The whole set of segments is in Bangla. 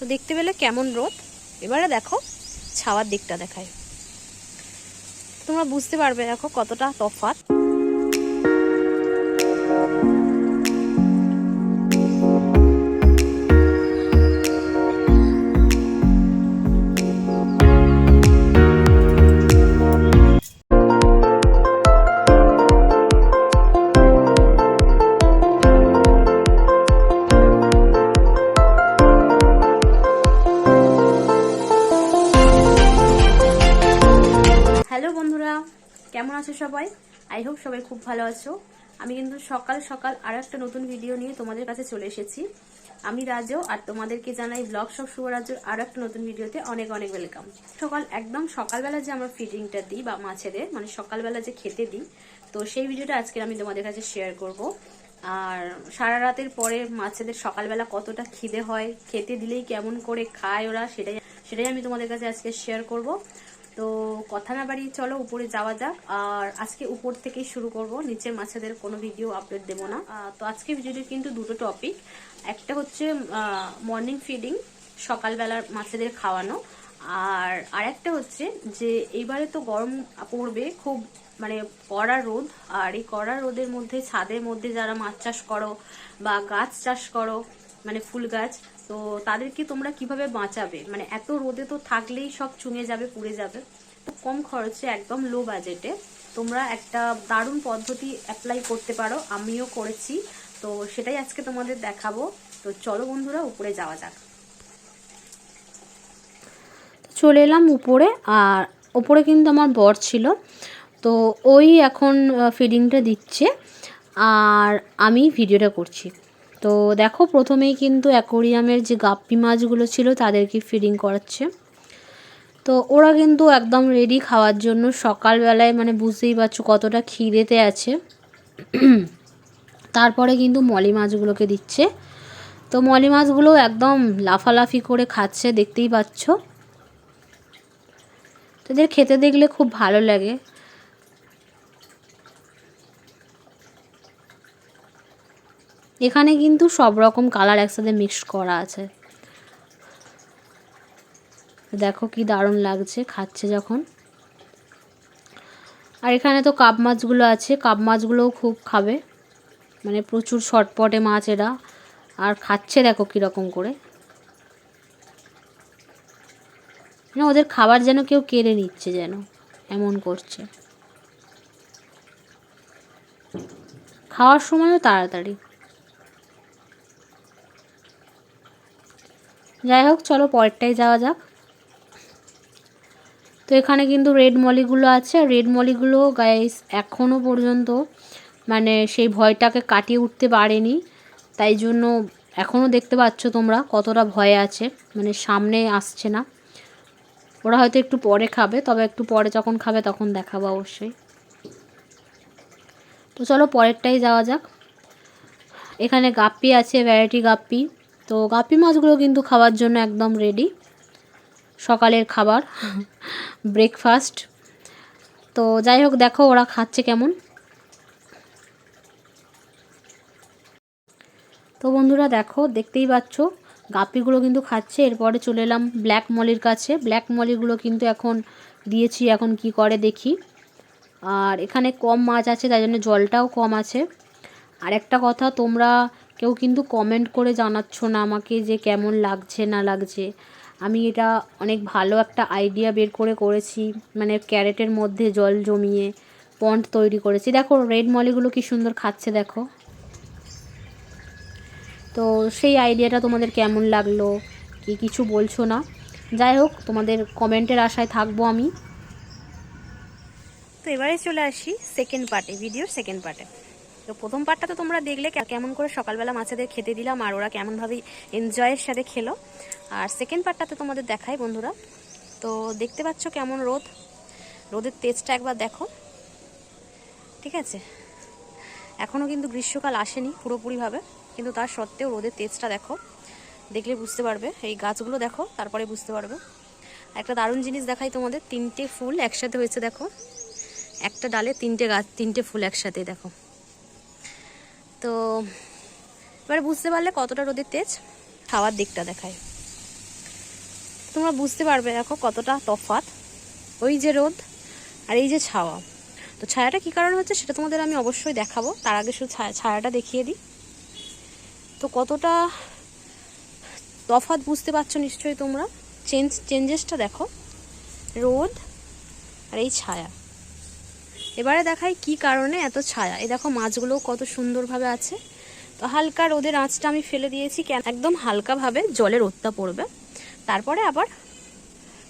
তো দেখতে পেলে কেমন রোদ? এবারে দেখো, ছাওয়ার দিকটা দেখায়। তোমরা বুঝতে পারবে, দেখো কতটা তফাৎ। হ্যালো বন্ধুরা, কেমন আছো সবাই? আই হোপ সবাই খুব ভালো আছো। আমি কিন্তু সকাল সকাল আর একটা নতুন ভিডিও নিয়ে তোমাদের কাছে চলে এসেছি। আমি রাজও আর তোমাদেরকে জানাই ব্লগ সব শুভরাজ্যর আর একটা নতুন ভিডিওতে অনেক অনেক ওয়েলকাম সকাল একদম সকালবেলা যে আমরা ফিডিংটা দিই বা মাছেদের মানে সকালবেলা যে খেতে দিই, তো সেই ভিডিওটা আজকে আমি তোমাদের কাছে শেয়ার করব। আর সারা রাতের পরে মাছেদের সকালবেলা কতটা খিদে হয়, খেতে দিলেই কেমন করে খায় ওরা, সেটাই সেটাই আমি তোমাদের কাছে আজকে শেয়ার করব। তো কথা না বাড়িয়ে চলো, উপরে যাওয়া যাক। আর আজকে উপর থেকেই শুরু করব। নিচের মাছেদের কোনো ভিডিও আপলোড দেবো না। তো আজকে ভিডিওটির কিন্তু দুটো টপিক একটা হচ্ছে মর্নিং ফিডিং সকালবেলার মাছেদের খাওয়ানো। আর আরেকটা হচ্ছে যে, এইবারে তো গরম পড়বে খুব মানে কড়া রোদ। আর এই কড়া রোদের মধ্যে, ছাদের মধ্যে যারা মাছ চাষ করো বা গাছ চাষ করো মানে ফুল গাছ, তো তাদেরকে তোমরা কীভাবে বাঁচাবে? মানে এত রোদে তো থাকলেই সব চুঙে যাবে, পুড়ে যাবে। তো কম খরচে, একদম লো বাজেটে তোমরা একটা দারুণ পদ্ধতি অ্যাপ্লাই করতে পারো। আমিও করেছি। তো সেটাই আজকে তোমাদের দেখাবো। তো চলো বন্ধুরা, উপরে যাওয়া যাক। চলে এলাম উপরে, আর উপরে কিন্তু আমার বর ছিল। তো ওই এখন ফিডিংটা দিচ্ছে। আর আমি ভিডিওটা করছি। তো দেখো প্রথমেই কিন্তু অ্যাকোরিয়ামের যে গাপ্পি মাছগুলো ছিল তাদেরকে ফিডিং করাচ্ছে। তো ওরা কিন্তু একদম রেডি খাওয়ার জন্য সকালবেলায় মানে বুঝতেই পারছ কতটা খিদেতে আছে। তারপরে কিন্তু মলি মাছগুলোকে দিচ্ছে। তো মলি মাছগুলো একদম লাফালাফি করে খাচ্ছে, দেখতেই পাচ্ছ। তাদের খেতে দেখলে খুব ভালো লাগে। এখানে কিন্তু সব রকম কালার একসাথে মিক্স করা আছে। দেখো কি দারুণ লাগছে খাচ্ছে যখন। আর এখানে তো কাপ মাছগুলো আছে, কাপ মাছগুলোও খুব খাবে। মানে প্রচুর শর্টপটে মাছ এরা। আর খাচ্ছে দেখো কীরকম করে। না, ওদের খাবার যেন কেউ কেড়ে নিচ্ছে যেন, এমন করছে। খাওয়ার সময়ও তাড়াতাড়ি। যাই হোক, চলো পরেরটাই যাওয়া যাক। তো এখানে কিন্তু রেড মলিগুলো আছে, আর রেড মলিগুলো গাইস এখনও পর্যন্ত মানে সেই ভয়টাকে কাটিয়ে উঠতে পারেনি। তাই জন্য এখনও দেখতে পাচ্ছ তোমরা কতটা ভয়ে আছে মানে সামনে আসছে না। ওরা হয়তো একটু পরে খাবে, তবে একটু পরে যখন খাবে তখন দেখাবো অবশ্যই। তো চলো পরেরটাই যাওয়া যাক। এখানে গাপ্পি আছে ভ্যারাইটি গাপ্পি। তো গাপি মাছগুলো কিন্তু খাওয়ার জন্য একদম রেডি সকালের খাবার ব্রেকফাস্ট তো যাই হোক, দেখো ওরা খাচ্ছে কেমন। তো বন্ধুরা দেখো, দেখতেই পাচ্ছ গাপিগুলো কিন্তু খাচ্ছে। এরপরে চলে এলাম ব্ল্যাক মলির কাছে। ব্ল্যাক মলিগুলো কিন্তু এখন দিয়েছি, এখন কি করে দেখি। আর এখানে কম মাছ আছে, তাই জন্য জলটাও কম আছে। আর একটা কথা, তোমরা কেউ কিন্তু কমেন্ট করে জানাচ্ছ না আমাকে যে কেমন লাগছে, না লাগছে। আমি এটা অনেক ভালো একটা আইডিয়া বের করে করেছি মানে ক্যারেটের মধ্যে জল জমিয়ে পন্ড তৈরি করেছি। দেখো রেড মলিগুলো কি সুন্দর খাচ্ছে, দেখো। তো সেই আইডিয়াটা তোমাদের কেমন লাগল, কি কিছু বলছো না? যাই হোক, তোমাদের কমেন্টের আশায় থাকব আমি। তো এবারে চলে আসি সেকেন্ড পার্টে ভিডিওর সেকেন্ড পার্টে তো প্রথম পার্টটা তো তোমরা দেখলে কেমন করে সকালবেলা মাছেদের খেতে দিলাম আর ওরা কেমনভাবে এনজয়ের সাথে খেলো। আর সেকেন্ড পার্টটাতে তোমাদের দেখাই বন্ধুরা। তো দেখতে পাচ্ছ কেমন রোদ। রোদের তেজটা একবার দেখো। ঠিক আছে? এখনও কিন্তু গ্রীষ্মকাল আসেনি পুরোপুরিভাবে, কিন্তু তার সত্ত্বেও রোদের তেজটা দেখো। দেখলে বুঝতে পারবে। এই গাছগুলো দেখো, তারপরে বুঝতে পারবে। একটা দারুণ জিনিস দেখাই তোমাদের। তিনটে ফুল একসাথে হয়েছে, দেখো। একটা ডালে তিনটে গাছ তিনটে ফুল একসাথে, দেখো। তো এবারে বুঝতে পারলে কতটা রোদের তেজ? খাওয়ার দিকটা দেখায়। তোমরা বুঝতে পারবে দেখো কতটা তফাৎ। ওই যে রোদ আর এই যে ছাওয়া। তো ছায়াটা কী কারণ হচ্ছে সেটা তোমাদের আমি অবশ্যই দেখাবো। তার আগে শুধু ছায়া ছায়াটা দেখিয়ে দিই। তো কতটা তফাৎ বুঝতে পারছ নিশ্চয়ই তোমরা? চেঞ্জ চেঞ্জেসটা দেখো। রোদ আর এই ছায়া। এবারে দেখাই কি কারণে এত ছায়া। এই দেখো মাছগুলো কত সুন্দরভাবে আছে। তো হালকা রোদের আঁচটা আমি ফেলে দিয়েছি, কেন একদম হালকাভাবে জলে রোদটা পড়বে। তারপরে আবার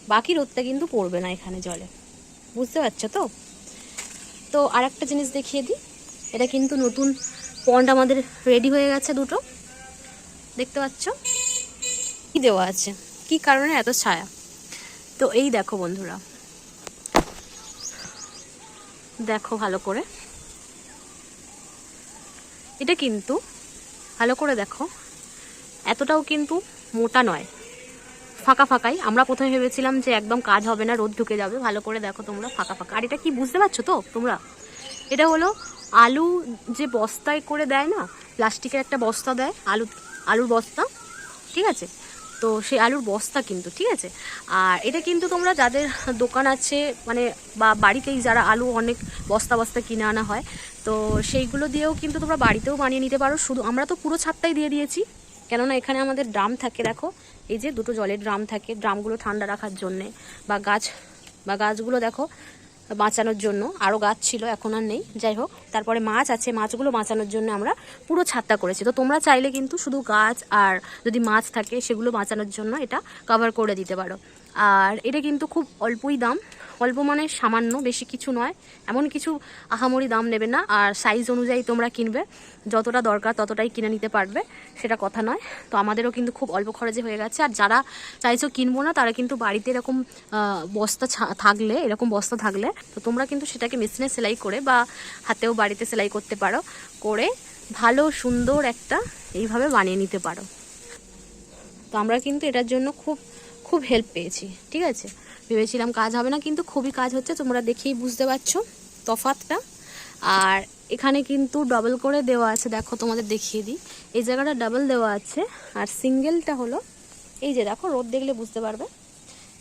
বাকি রোদটা কিন্তু পড়বে না এখানে জলে। বুঝতে পারছ তো? তো আর একটা জিনিস দেখিয়ে দিই। এটা কিন্তু নতুন পন্ড আমাদের রেডি হয়ে গেছে দুটো। দেখতে পাচ্ছ? কি দেওয়া আছে? কি কারণে এত ছায়া? তো এই দেখো বন্ধুরা। দেখো ভালো করে। এটা কিন্তু, ভালো করে দেখো, এতটাও কিন্তু মোটা নয়। ফাঁকা ফাঁকাই। আমরা প্রথমে ভেবেছিলাম যে একদম কাজ হবে না, রোদ ঢুকে যাবে। ভালো করে দেখো তোমরা, ফাঁকা ফাঁকা। আর এটা কি বুঝতে পারছ তো তোমরা? এটা হলো আলু যে বস্তায় করে দেয় না, প্লাস্টিকের একটা বস্তা দেয়, আলু, আলুর বস্তা, ঠিক আছে? তো সেই আলুর বস্তা কিন্তু, ঠিক আছে? আর এটা কিন্তু তোমরা যাদের দোকান আছে মানে বা বাড়িতেই যারা আলু অনেক বস্তা বস্তা কিনে আনা হয়, তো সেইগুলো দিয়েও কিন্তু তোমরা বাড়িতেও বানিয়ে নিতে পারো। শুধু আমরা তো পুরো ছাদটাই দিয়ে দিয়েছি। কেননা এখানে আমাদের ড্রাম থাকে, দেখো? এই যে দুটো জলের ড্রাম থাকে, ড্রামগুলো ঠান্ডা রাখার জন্যে। বা গাছ, বা গাছগুলো দেখো? বাঁচানোর জন্য। আরও গাছ ছিল, এখন আর নেই। যাই হোক, তারপরে মাছ আছে। মাছগুলো বাঁচানোর জন্য আমরা পুরো ছাদটা করেছি। তো তোমরা চাইলে কিন্তু শুধু গাছ আর যদি মাছ থাকে, সেগুলো বাঁচানোর জন্য এটা কভার করে দিতে পারো। আর এটা কিন্তু খুব অল্পই দাম। অল্প মানে সামান্য, বেশি কিছু নয়। এমন কিছু আহামরি দাম নেবে না। আর সাইজ অনুযায়ী তোমরা কিনবে। যতটা দরকার ততটাই কিনে নিতে পারবে। সেটা কথা নয়। তো আমাদেরও কিন্তু খুব অল্প খরচে হয়ে গেছে। আর যারা চাইছো কিনবো না, তারা কিন্তু বাড়িতে এরকম বস্তা থাকলে, এরকম বস্তা থাকলে, তো তোমরা কিন্তু সেটাকে মেশিনে সেলাই করে বা হাতেও বাড়িতে সেলাই করতে পারো। করে ভালো, সুন্দর একটা এইভাবে বানিয়ে নিতে পারো। তো আমরা কিন্তু এটার জন্য খুব খুব হেল্প পেয়েছি, ঠিক আছে? ভেবেছিলাম কাজ হবে না, কিন্তু খুবই কাজ হচ্ছে, তোমরা দেখেই বুঝতে পারছ তফাতটা আর এখানে কিন্তু ডবল করে দেওয়া আছে, দেখো তোমাদের দেখিয়ে দিই। এই জায়গাটা ডাবল দেওয়া আছে, আর সিঙ্গেলটা হলো, এই যে দেখো, রোদ দেখলে বুঝতে পারবে।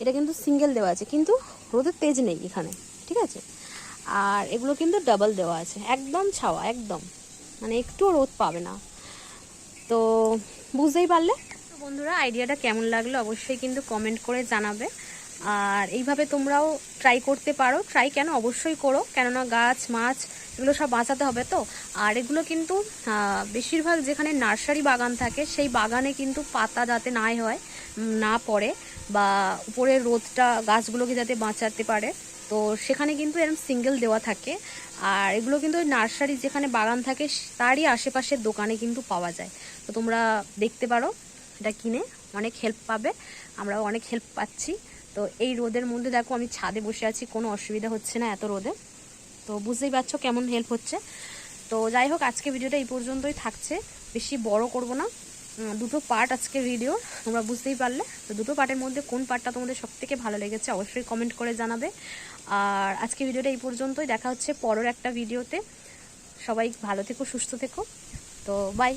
এটা কিন্তু সিঙ্গেল দেওয়া আছে, কিন্তু রোদের তেজ নেই এখানে, ঠিক আছে? আর এগুলো কিন্তু ডাবল দেওয়া আছে, একদম ছাওয়া, একদম। মানে একটুও রোদ পাবে না। তো বুঝতেই পারলে? বন্ধুরা, আইডিয়াটা কেমন লাগল অবশ্যই কিন্তু কমেন্ট করে জানাবে। আর এইভাবে তোমরাও ট্রাই করতে পারো। ট্রাই কেন? অবশ্যই করো। কেননা গাছ, মাছ, এগুলো সব বাঁচাতে হবে তো। আর এগুলো কিন্তু বেশিরভাগ যেখানে নার্সারি বাগান থাকে, সেই বাগানে কিন্তু পাতা যাতে নাই হয় না পড়ে বা উপরের রোদটা, গাছগুলোকে যাতে বাঁচাতে পারে, তো সেখানে কিন্তু এরকম সিঙ্গেল দেওয়া থাকে। আর এগুলো কিন্তু ওই নার্সারি যেখানে বাগান থাকে, তারই আশেপাশের দোকানে কিন্তু পাওয়া যায়। তো তোমরা দেখতে পারো। এটা কিনে অনেক হেল্প পাবে, আমরাও অনেক হেল্প পাচ্ছি। তো এই রোদের মধ্যে দেখো আমি ছাদে বসে আছি, কোনো অসুবিধা হচ্ছে না এত রোদে। তো বুঝতেই পারছ কেমন হেল্প হচ্ছে। তো যাই হোক, আজকে ভিডিওটা এই পর্যন্তই থাকছে। বেশি বড় করব না। দুটো পার্ট আজকে ভিডিও তোমরা বুঝতেই পারলে। তো দুটো পার্টের মধ্যে কোন পার্টটা তোমাদের সব থেকে ভালো লেগেছে অবশ্যই কমেন্ট করে জানাবে। আর আজকে ভিডিওটা এই পর্যন্তই, দেখা হচ্ছে পরের একটা ভিডিওতে সবাই ভালো থেকো, সুস্থ থেকো। তো বাই